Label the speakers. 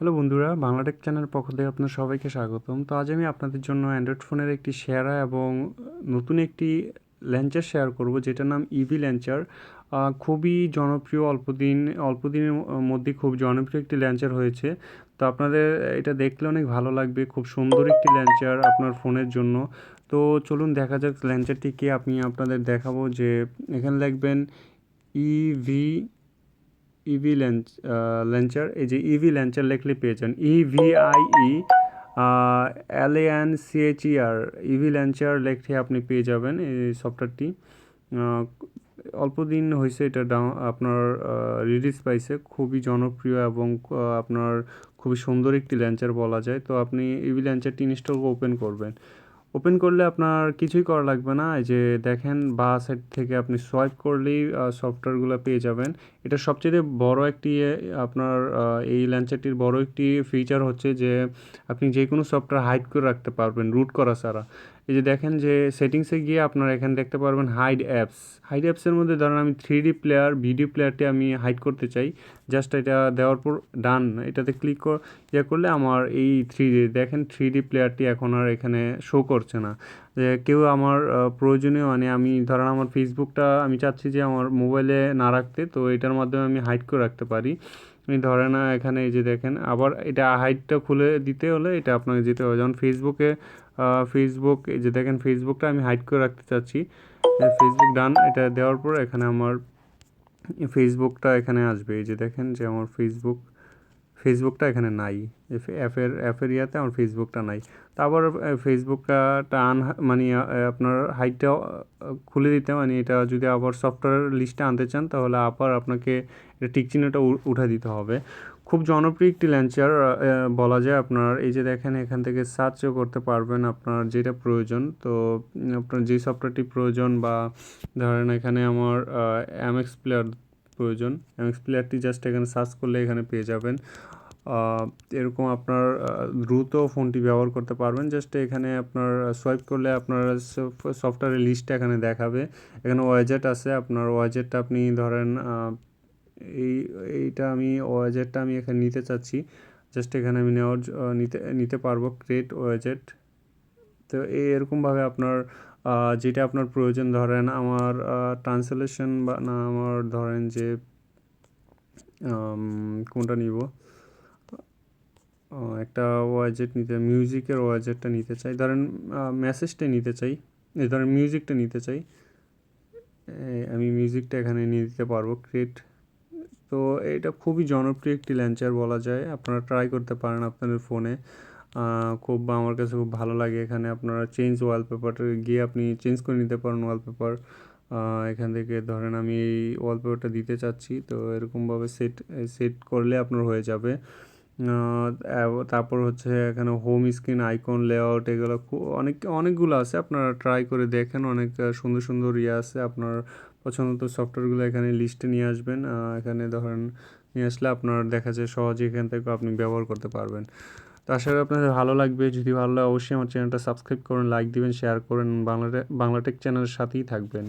Speaker 1: Hello বন্ধুরা, Bangla Tech channel পক্ষ থেকে আপনার সবাইকে স্বাগতম। তো আজ আমি আপনাদের জন্য অ্যান্ড্রয়েড ফোনের একটি সেরা এবং নতুন একটি ল্যাঞ্চার শেয়ার করব, যেটার নাম ইভি ল্যাঞ্চার খুবই জনপ্রিয়, অল্প দিন, অল্প দিনের মধ্যে খুব জনপ্রিয় একটি ল্যাঞ্চার হয়েছে। তো আপনাদের এটা দেখলে অনেক ভালো লাগবে, খুব সুন্দর একটি ল্যাঞ্চার আপনার ফোনের জন্য। তো চলুন দেখা যাক ল্যাঞ্চারটি কি আপনি আপনাদের দেখাবো যে এখানে লিখবেন ইভি ইভি ল্যাঞ্চ ল্যাঞ্চার এই যে ইভি ল্যাঞ্চার লেখলে পেয়েছেন। E V I E L A N R EV launcher লেখে আপনি পেয়ে যাবেন এই সফটওয়্যারটি অল্প দিন হয়েছে এটা ডাউন আপনার রিলিজ পাইছে, খুবই জনপ্রিয় এবং আপনার খুবই সুন্দর একটি ল্যাঞ্চার বলা যায়। তো আপনি ইভি ল্যাঞ্চারটি ইনস্টল ওপেন করবেন। ওপেন করলে আপনার কিছুই করা লাগবে না। এই যে দেখেন বা সাইড থেকে আপনি সোয়াইপ করলেই সফটওয়্যারগুলো পেয়ে যাবেন। এটা সবচেয়ে বড় একটি আপনার এই ল্যান্সারটির বড় একটি ফিচার হচ্ছে যে, আপনি যে কোনো সফটওয়্যার হাইড করে রাখতে পারবেন রুট করা ছাড়া। এই যে দেখেন যে সেটিংসে গিয়ে আপনারা এখানে দেখতে পারবেন হাইড অ্যাপস হাইড অ্যাপসের মধ্যে ধরেন আমি থ্রি প্লেয়ার ভিডিও প্লেয়ারটি আমি হাইড করতে চাই। জাস্ট এটা দেওয়ার পর ডান এটাতে ক্লিক ইয়ে করলে আমার এই থ্রি দেখেন থ্রি প্লেয়ারটি এখন আর এখানে শো করছে না। যে কেউ আমার প্রয়োজনীয় মানে আমি ধরেন আমার ফেসবুকটা আমি চাচ্ছি যে আমার মোবাইলে না রাখতে, তো এটার মাধ্যমে আমি হাইড করে রাখতে পারি। ধরে না এখানে এই যে দেখেন, আবার এটা হাইটটা খুলে দিতে হলে এটা আপনাকে যেতে হবে। যেমন ফেসবুকে ফেসবুক যে দেখেন ফেসবুকটা আমি হাইড করে রাখতে চাচ্ছি। ফেসবুক ডান এটা দেওয়ার পর এখানে আমার ফেসবুকটা এখানে আসবে। এই যে দেখেন যে আমার ফেসবুক ফেসবুকটা এখানে নাই। অ্যাপের অ্যাপের ইয়াতে আমার ফেসবুকটা নাই। তারপর ফেসবুকটা টান মানে আপনার হাইটটা খুলে দিতে মানে এটা যদি আবার সফটওয়্যার লিস্টে আনতে চান, তাহলে আবার আপনাকে এটা টিক চিহ্নটা উঠে দিতে হবে। খুব জনপ্রিয় একটি ল্যাঞ্চার বলা যায় আপনার, এই যে দেখেন এখান থেকে সার্চও করতে পারবেন আপনার যেটা প্রয়োজন। তো আপনার যে সফটওয়্যারটি প্রয়োজন বা ধরেন এখানে আমার এমএক্স প্লেয়ার প্রয়োজন এমএক্স প্লেয়ারটি জাস্ট এখানে সার্চ করলে এখানে পেয়ে যাবেন। এরকম আপনার দ্রুত ফোনটি ব্যবহার করতে পারবেন। জাস্ট এখানে আপনার সোয়াইপ করলে আপনার সফটওয়্যারের লিস্টটা এখানে দেখাবে। এখানে ওয়াজেট আছে, আপনার ওয়াজেটটা আপনি ধরেন এই, এইটা আমি ওয়াজেটটা আমি এখানে নিতে চাচ্ছি। জাস্ট এখানে আমি নেওয়ার নিতে নিতে পারব ক্রিয়েট ওয়াজেট তো এই এরকমভাবে আপনার যেটা আপনার প্রয়োজন, ধরেন আমার ট্রান্সলেশন বা, না, আমার ধরেন যে কোনটা নিব? একটা ওয়াজেট নিতে মিউজিকের ওয়াজেটটা নিতে চাই। ধরেন মেসেজটা নিতে চাই। ধরেন মিউজিকটা নিতে চাই। আমি মিউজিকটা এখানে নিয়ে দিতে পারব ক্রিয়েট তো এটা খুবই জনপ্রিয় একটি ল্যাঞ্চার বলা যায়। আপনারা ট্রাই করতে পারেন আপনাদের ফোনে খুব আমার কাছে খুব ভালো লাগে এখানে। আপনারা চেঞ্জ ওয়ালপেপারটা গিয়ে আপনি চেঞ্জ করে নিতে পারেন ওয়ালপেপার এখান থেকে ধরেন আমি এই ওয়ালপেপারটা দিতে চাচ্ছি। তো এরকমভাবে সেট সেট করলে আপনার হয়ে যাবে। তারপর হচ্ছে এখানে হোম স্ক্রিন আইকন লেআউট এগুলো অনেক, অনেকগুলো আছে। আপনারা ট্রাই করে দেখেন। অনেক সুন্দর সুন্দর ইয়ে আছে। আপনার পছন্দ সফটওয়্যারগুলো এখানে লিস্টে নিয়ে আসবেন। এখানে ধরেন নিয়ে আসলে আপনার দেখা যায় সহজে এখান থেকে আপনি ব্যবহার করতে পারবেন। তো আশা করি আপনাদের ভালো লাগবে। যদি ভালো লাগে, অবশ্যই আমার চ্যানেলটা সাবস্ক্রাইব করুন লাইক দিবেন শেয়ার করেন। বাংলা বাংলাটেক চ্যানেলের সাথেই থাকবেন।